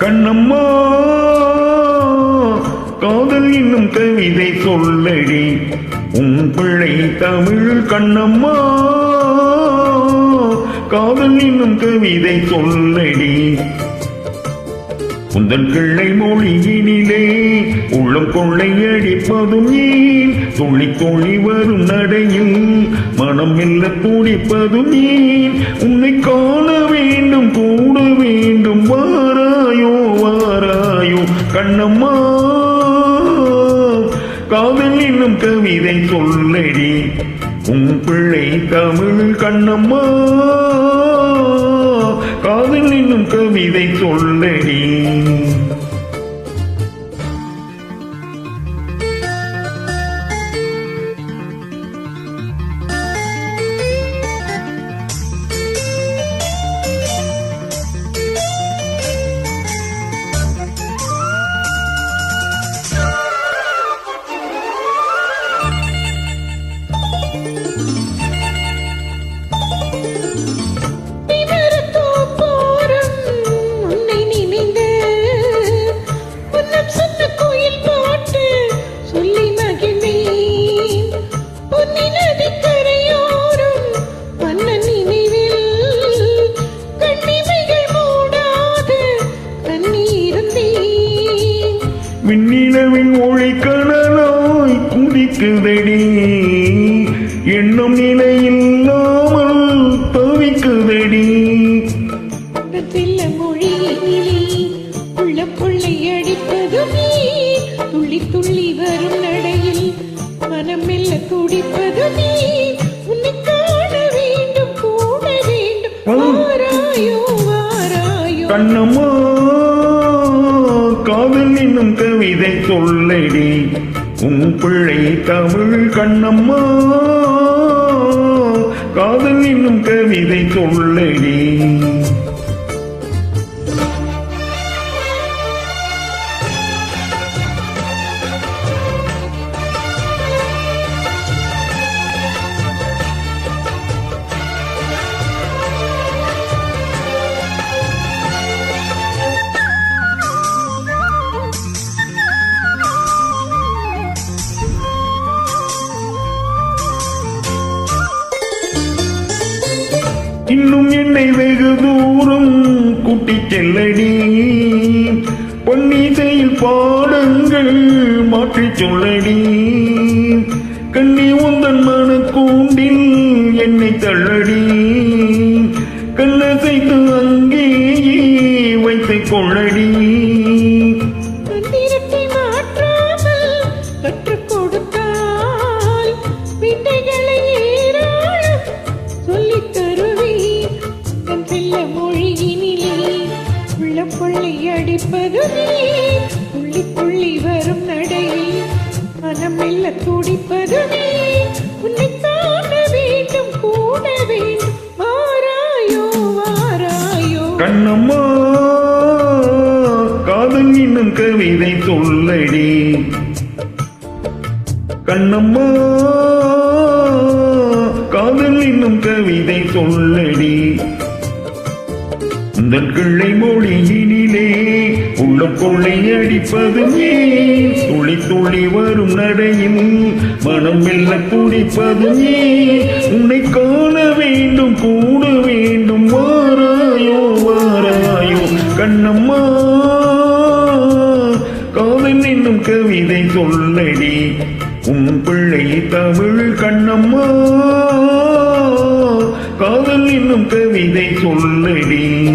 கண்ணம்மா காதல் இன்னும் கவிதை சொல்லடி. உன் பிள்ளை தமிழ் கண்ணம்மா காதல் இன்னும் கவிதை சொல்லடி. உந்தன் கிள்ளை மொழியினிலே உள்ளம் கொள்ளை அடிப்பதும் ஏன்? துள்ளி துள்ளி வரும் நடையும் மனம் மெல்ல துடிப்பதும் ஏன்? உன்னை காண வேண்டும் கூட வேண்டும் வார வாராயோ வாராயோ கண்ணம்மா காதல் என்னும் கவிதை சொல்லடி. உன் பிள்ளை தமிழ் கண்ணம்மா காதல் என்னும் கவிதை சொல்லடி கடலாய் குதிக்குதடி எண்ணம் நிலையில்லாமல் தவிக்குதடி. தில்ல மொழியினிலே உள்ள கொள்ளை அடிப்பதுமே துள்ளி துள்ளி வரும் நடையில் மனம் மெல்ல துடிப்பதுமே உன்னை காண வேண்டும் கூட வேண்டும். வாராயோ வாராயோ கண்ணம்மா. காதல் என்னும் கவிதை சொல்லடி. உன் பிழை தமிழ் கண்ணம்மா. காதல் என்னும் கவிதை சொல்லடி. இன்னும் என்னை வெகு தூரம் கூட்டிச் செல்லடி. பொன்னிசையில் பாடங்கள் மாற்றிச் சொல்லடி. கண்ணி உந்தன் மன கூண்டில் என்னை தள்ளடி. கல்லசைத்து அங்கேயே வைத்துக் கொள்ளடி. துள்ளி வரும் நடை மனம் மெல்ல துடிப்பதுமே உன்னை காண வேண்டும் கூட வேண்டும். வாராயோ வாராயோ. கண்ணம்மா காதல் இன்னும் கவிதை சொல்லடி. கண்ணம்மா காதல் இன்னும் கவிதை சொல்லடி. இந்த கிள்ளை மொழியினிலே உள்ளம் கொள்ளை அடிப்பது ஏன்? துளி துளி வரும் நடையும். மனம் மெல்ல குடிப்பது ஏன்? உன்னை காண வேண்டும் கூட வேண்டும். வாராயோ வாராயோ கண்ணம்மா. காதல் என்னும் கவிதை சொல்லடி. உன் பிள்ளை தமிழ் கண்ணம்மா. காதல் என்னும் கவிதை சொல்லடி.